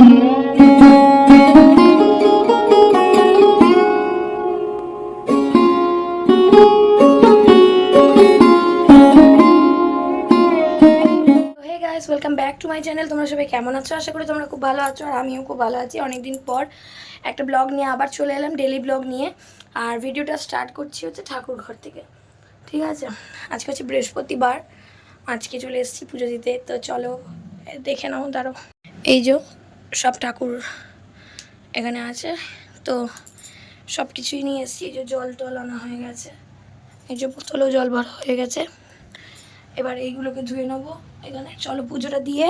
Welcome back to my channel তোমরা সবাই কেমন আছো? আশা করি তোমরা খুব ভালো আছো আর আমিও খুব ভালো আছি। অনেকদিন পর একটা ব্লগ নিয়ে আবার চলে এলাম ডেলি ব্লগ নিয়ে। আর ভিডিওটা স্টার্ট করছি হচ্ছে ঠাকুর ঘর থেকে। ঠিক আছে? আজকে হচ্ছে বৃহস্পতিবার। আজকে চলে এসেছি পুজো দিতে। তো চলো দেখে নাও দাঁড়ো এই যে সব ঠাকুর এখানে আছে। তো সব কিছুই নিয়ে এসেছি। এই যে জল টল আনা হয়ে গেছে। এই যে বোতলেও জল ভরা হয়ে গেছে। এবার এইগুলোকে ধুয়ে নেব এখানে। চলো পুজোটা দিয়ে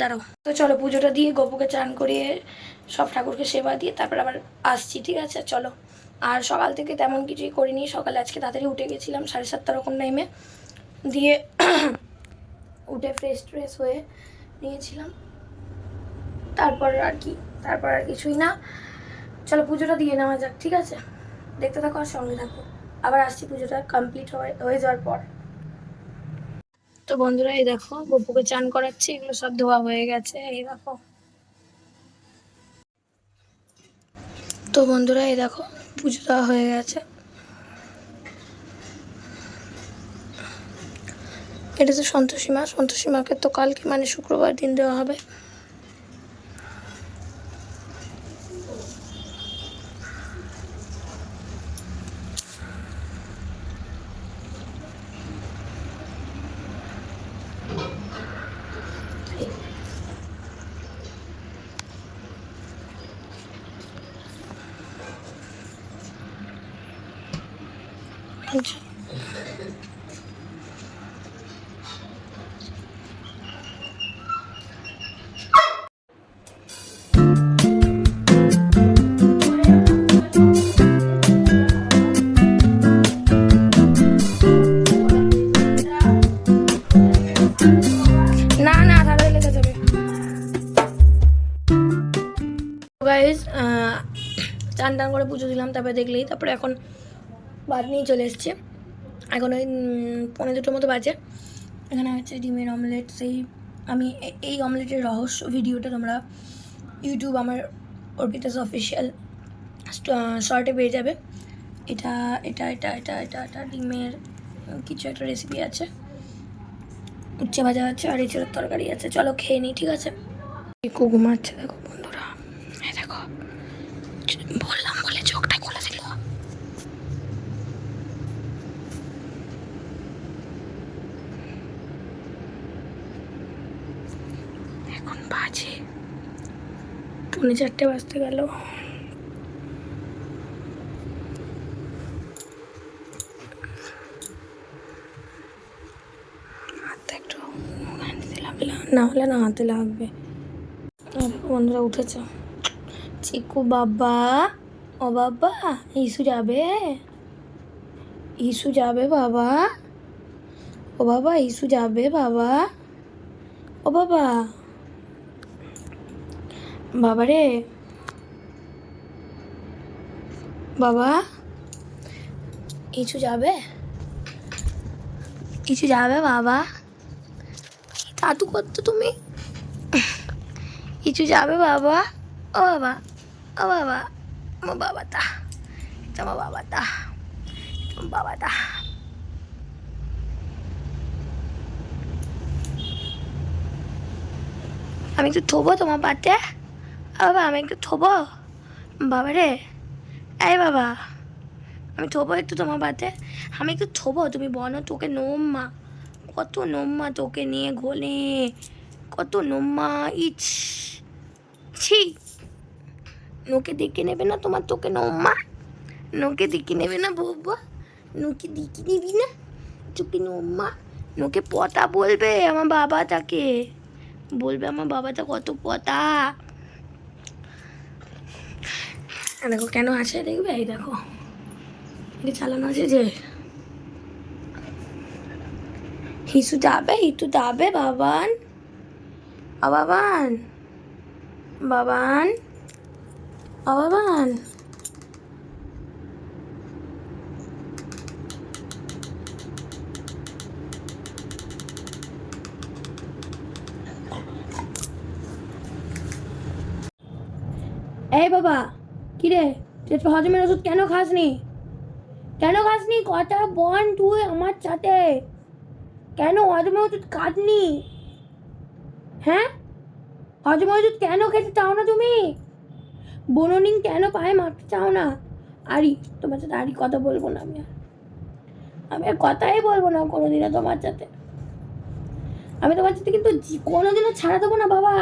দাঁড়াও। তো চলো পুজোটা দিয়ে গপুকে চান করিয়ে সব ঠাকুরকে সেবা দিয়ে তারপর আবার আসছি, ঠিক আছে? চলো। আর সকাল থেকে তেমন কিছুই করিনি। সকালে আজকে তাড়াতাড়ি উঠে গেছিলাম সাড়ে সাতটা রকম টাইমে দিয়ে উঠে ফ্রেশ ট্রেশ হয়ে নিয়েছিলাম। তারপর আর কি, তারপর আর কিছুই না। চলো পুজোটা দিয়ে নেওয়া যাক, ঠিক আছে? দেখতে থাকো আর সঙ্গে থাকো। আবার আসছি পুজোটা কমপ্লিট হয়ে যাওয়ার পর। তো বন্ধুরা, এই দেখো গপুকে চান করাচ্ছি, এগুলো সব ধোয়া হয়ে গেছে, এই দেখো। তো বন্ধুরা, এই দেখো, পুজো দেওয়া হয়ে গেছে। এটা তো সন্তোষী মা, সন্তোষী মাকে তো কালকে মানে শুক্রবার দিন দেওয়া হবে। গাইজ চান টান করে পুজো দিলাম তারপরে দেখলেই তারপরে এখন ভাত নিয়ে চলে এসছে। এখন ওই পনেরো দুটোর মতো বাজে। এখানে হচ্ছে ডিমের অমলেট সেই, আমি এই অমলেটের রহস্য ভিডিওটা তোমরা ইউটিউব আমার অর্পিতাস অফিসিয়াল শর্টে পেয়ে যাবে। এটা এটা এটা এটা এটা এটা ডিমের কিছু একটা রেসিপি আছে। উচ্ছে ভাজা আছে আর এছাড়া তরকারি আছে। চলো খেয়ে নিই, ঠিক আছে? ঘুমাচ্ছে দেখো। বন্ধুরা এই দেখো বললাম বলে চোখটা খুলে দিল এখন বাজে। পৌনে চারটে বাজতে গেল। না হলে না হাতে লাগবে। বন্ধুরা উঠেছে। চিকু বাবা, ও বাবা, ইসু যাবে? ইসু যাবে বাবা? ও বাবা, ইসু যাবে বাবা? ও বাবা বাবা রে বাবা। ইসু যাবে? ইসু যাবে বাবা। দাদু করতো তুমি? কিছু যাবে বাবা। ও বাবা। ও বাবা। ও বাবা তা আমার বাবা তা বাবা তা আমি একটু থবো তোমার পাতে। বাবা, আমি একটু থোবো। বাবা রে, এই বাবা, আমি থোবো একটু তোমার পাতে আমি একটু থোবো, তুমি বলো তোকে নোম্মা, কত নোম্মা তোকে নিয়ে গোলে কত নোম্মা ইচ ছি, নোকে দেখে নেবে না তোমার তোকে নোম্মা? নোকে দেখে নেবে না বৌবা? নোকে দেখে নিবি না তোকে নোম্মা? নোকে পতা বলবে আমার বাবা তাকে। বলবে আমার বাবাটা কত পতা আর দেখো কেন আছে দেখবে? এই দেখো। চালানো আছে যে হিসু যাবে হিতু যাবে বাবান। ও বাবান। বাবান। ও বাবান। এই বাবা কি রে তুই আজকে হজমের ওষুধ কেন খাসনি? কেন খাসনি? কথা বল তুই আমার সাথে। কেন হজমের ওষুধ খাসনি? হ্যাঁ? হজমের ওষুধ কেন খেতে চাও না তুমি? বননিং কেন পায়ে মারতে চাও না? আরি, তোমার সাথে আরি কথা বলব না আমি আর। আমি আর কথাই বলব না কোনোদিনও তোমার সাথে। আমি তোমার সাথে কিন্তু কোনোদিনও ছাড়া দেবো না বাবা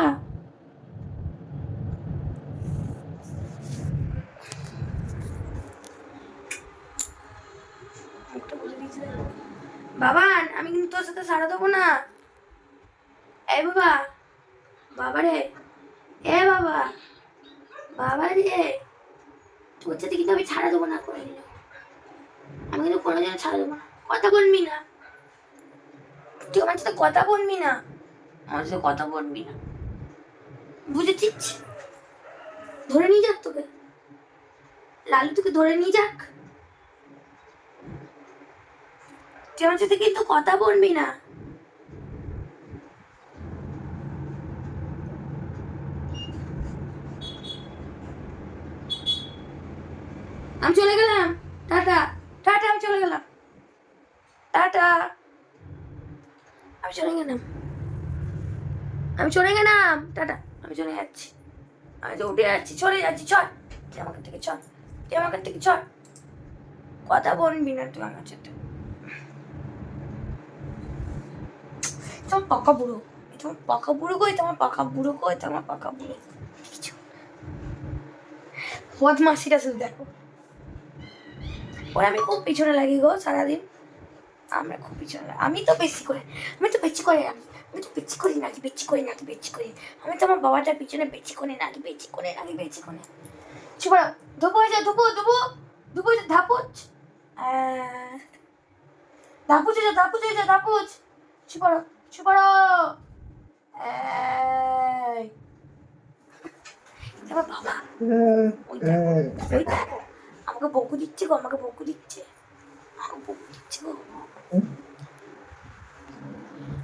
একটা বলে দিয়েছি দেখো। বাবা, আমি কিন্তু তোর সাথে ছাড়া দেবো না। এই বাবা বাবা রে, এ বাবা বাবা রে। তোর সাথে কিন্তু আমি ছাড়া দেবো না করে দিল আমি কিন্তু কোনোদিনও ছাড়া দেবো না। কথা বলবি না। তুই আমার সাথে কথা বলবি না। আমার সাথে কথা বলবি না। বুঝেছিস? ধরে নিয়ে যাক তোকে। লালু, তোকে ধরে নিয়ে যাক। আমার সাথে কিন্তু কথা বলবি না। আমি চলে গেলাম। টাটা। টাটা, আমি চলে গেলাম। টাটা। আমি চলে গেলাম। আমি চলে গেলাম। টাটা। আমি চলে যাচ্ছি। আমি তো উঠে যাচ্ছি। চলে যাচ্ছি। চল। তুই আমাকে থেকে চল। তুই আমাকে থেকে চল। কথা বলবি না তুই আমার সাথে তোমার পাকা বুড়ো। তোমার পাকা বুড়ো কই? তোমার পাকা বুড়ো কই? তোমার পাকা বুড়ো কিছু। বদমাসিটা শুধু দেখো। ওর আমি খুব পিছনে লাগি গো সারাদিন। আমরা খুব পিছনে আমি তো বেশি করে আমি তো বেশি করে আমি তো বেশি করি নাকি? বেশি করি নাকি? বেশি করি। আমি তো আমার বাবাটার পিছনে বেশি করে নাকি? বেশি করে নাকি? বেশি করে। চুপড়া ধুপো হয়ে যায় ধুপো ধুপো। ধুপো যায় ধাপুচ। ধাপুচ যায় ধাপুচ হয়ে যায় ধাপুচ। চুপড়ো দেখো আমাকে বকু দিচ্ছে গো, আমাকে বকু দিচ্ছে।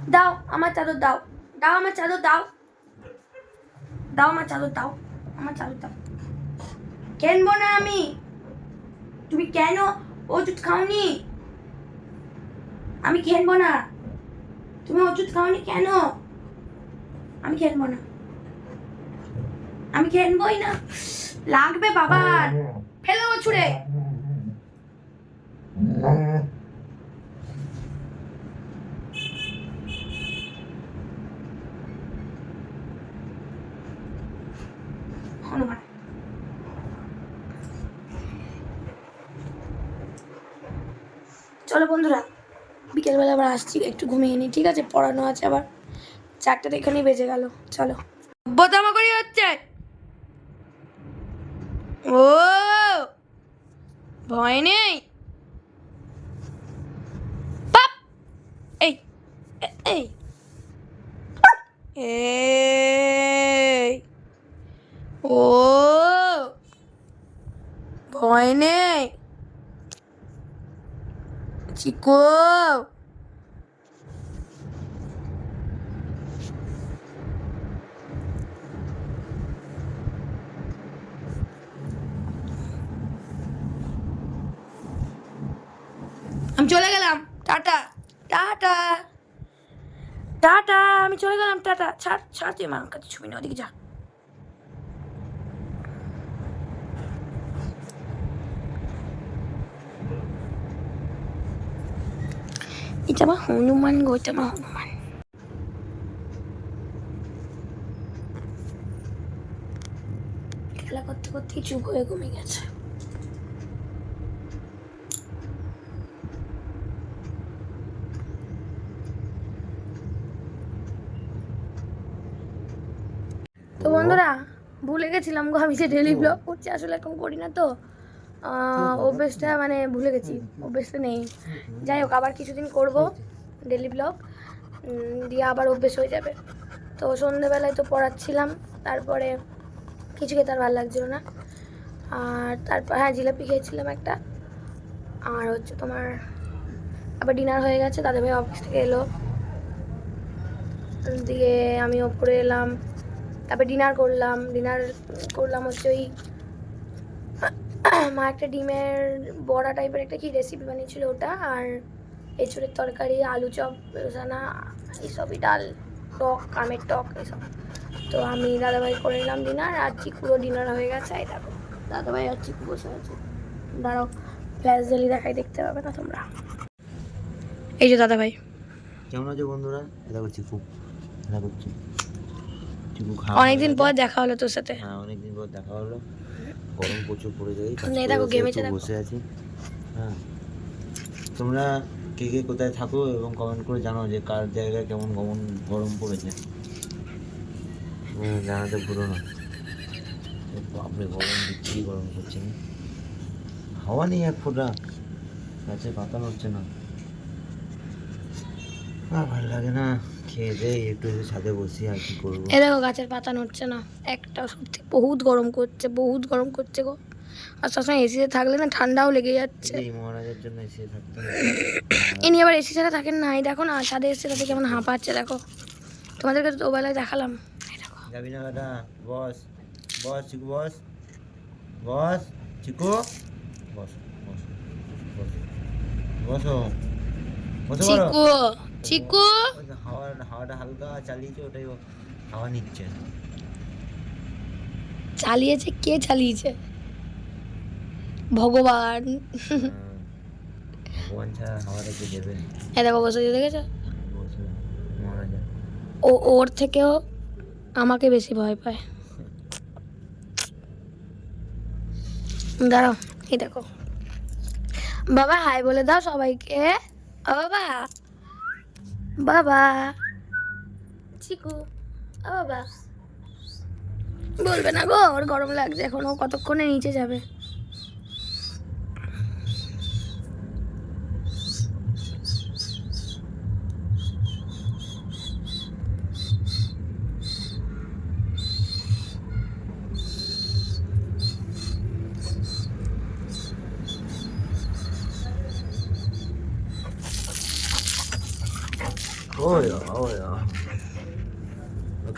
দাও আমার চাদর, দাও। দাও আমার চাদর, দাও। দাও আমার চাদর, দাও। আমার চাদর, দাও। কেনবো না আমি? তুমি কেন ওষুধ খাওনি? আমি খেলব না? তুমি ওষুধ খাওনি কেন? আমি খেলব না। আমি খেলবোই না। লাগবে বাবা ফেলে দেবো ছুড়ে। চলো বন্ধুরা বিকেলবেলা আবার আসছি, একটু ঘুমিয়ে নিই ঠিক আছে? পড়ানো আছে আবার। চারটাতে এখানেই বেজে গেল, চলো। বোতামা করি হচ্ছে। ও! ভয় নেই? এই এই এই। ও! ভয় নেই? চিকো। আমি চলে গেলাম টাটা। টাটা। টাটা আমি চলে গেলাম টাটা। ছাড় ছাড় তুই আমার কাছে ছবি না ওদিকে যা। এটা আমার হনুমান গো এটা আমার হনুমান খেলা করতে করতে চুপ হয়ে ঘুমিয়ে গেছে তো বন্ধুরা ভুলে গেছিলাম গো আমি যে ডেলি ব্লগ করছি আসলে এখন করি না তো। অভ্যেসটা মানে ভুলে গেছি অভ্যেসটা নেই। যাই হোক আবার কিছুদিন করব ডেলি ব্লগ দিয়ে আবার অভ্যেস হয়ে যাবে। তো সন্ধেবেলায় তো পড়াচ্ছিলাম তারপরে কিছু খেতে আর ভালো লাগছিল না। আর তারপর হ্যাঁ জিলাপি খেয়েছিলাম একটা। আর হচ্ছে তোমার আবার ডিনার হয়ে গেছে দাদা ভাই অফিস থেকে এলো। দিয়ে আমি ওপরে এলাম। তারপরে ডিনার করলাম ডিনার করলাম হচ্ছে ওই মা একটা ডিমের বড়া টাইপের একটা কি রেসিপি বানিয়েছিল ওটা আর এঁচুড়ের তরকারি আলু চপ রোজানা এইসবই ডাল টক আমের টক এসব। তো আমি দাদাভাই করে নিলাম ডিনার আর চিকুরও ডিনার হয়ে গেছে এই দেখো। দাদাভাই আর চিকু বসে আছে। দাঁড়াও ফ্ল্যাশ জ্বালি দেখাই দেখতে পাবে না তোমরা। এই যে দাদাভাই। কেমন আছো বন্ধুরা? করছি খুব খেলা করছি অনেকদিন পর দেখা হলো তোর সাথে। হ্যাঁ অনেকদিন পর দেখা হলো। গরম প্রচুর পড়ে যায়। বসে আছি। হ্যাঁ। তোমরা কে কে কোথায় থাকো এবং কমেন্ট করে জানাও যে কার জায়গায় কেমন গরম গরম পড়েছে। জানাতে ভুলো না। বাপরে গরম দিচ্ছি গরম করছে না? হাওয়া নেই এক ফোঁটা। গাছে পাতা নড়ছে না। আর ভালো লাগে না। খেয়ে দেয় একটু ছাদে বসি আর কি করব। এ দেখো গাছের পাতা নড়ছে না একটা সত্যি বহুত গরম করছে বহুত গরম করছে গো। আর সবসময় এসিতে থাকলে না ঠান্ডাও লেগে যাচ্ছে। এই মহারাজের জন্য এসে থাকতে ইনি আবার এসি ছাড়া থাকেন না। এই দেখো না ছাদে এসে তাতে কেমন হাঁপাচ্ছে দেখো। তোমাদেরকে তো ওবেলায় দেখালাম। যাবি না বেটা বস বস চিকু বস। বস চিকু। বস বস বস। বসো। বসো বলো চিকু। চিকু? হাওয়া হাওয়াটা হালকা চালিয়েছে ওটাই হাওয়া নিচ্ছে। চালিয়েছে? কে চালিয়েছে? ভগবান। ভগবান ছাড়া হাওয়াটা কে দেবে? দেখো বসে দেখেছ? বসে ও ওর থেকেও আমাকে বেশি ভয় পায়। দাঁড়াও এই দেখো। বাবা হাই বলে দাও সবাইকে। ও বাবা। বাবা। চিকু বাবা। বলবে না গো ওর গরম লাগছে এখন ও কতক্ষণে নিচে যাবে?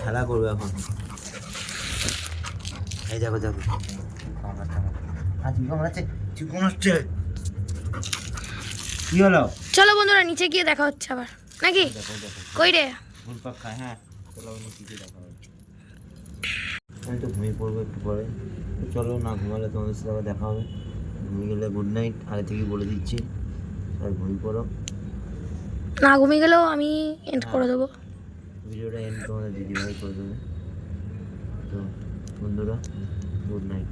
খেলা করবে এখন। এই দেখো আজ কি হচ্ছে হলো? চলো বন্ধুরা নিচে গিয়ে দেখা হচ্ছে আবার। নাকি? কই রে? হ্যাঁ। চলো নিচে দেখা হবে আমি তো ঘুমিয়ে পড়ব একটু পরে। চলো না ঘুমালে তোমাদের সাথে দেখা হবে। ঘুমিয়ে গেলে গুড নাইট আগে থেকে বলে দিচ্ছি সবাই ঘুমিয়ে পড়ো। না ঘুমিয়ে গেলেও আমি এন্ড করে দেবো। ভিডিওটা এন্ড তোমাদের দিদিভাই করে দেবো। তো বন্ধুরা গুড নাইট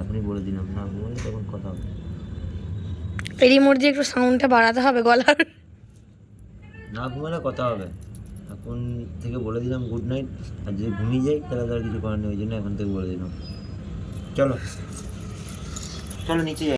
এখনই বলে দিলাম না ঘুমালে তখন কথা হবে রিমোট দিয়ে একটু সাউন্ডটা বাড়াতে হবে গলার। না ঘুমালে কথা হবে। এখন থেকে বলে দিলাম গুড নাইট আর যদি ঘুমিয়ে যাই তাহলে তো আর কিছু করার নেই ওই জন্য এখন থেকে বলে দিলাম। চলো। চলো নিচে যাই।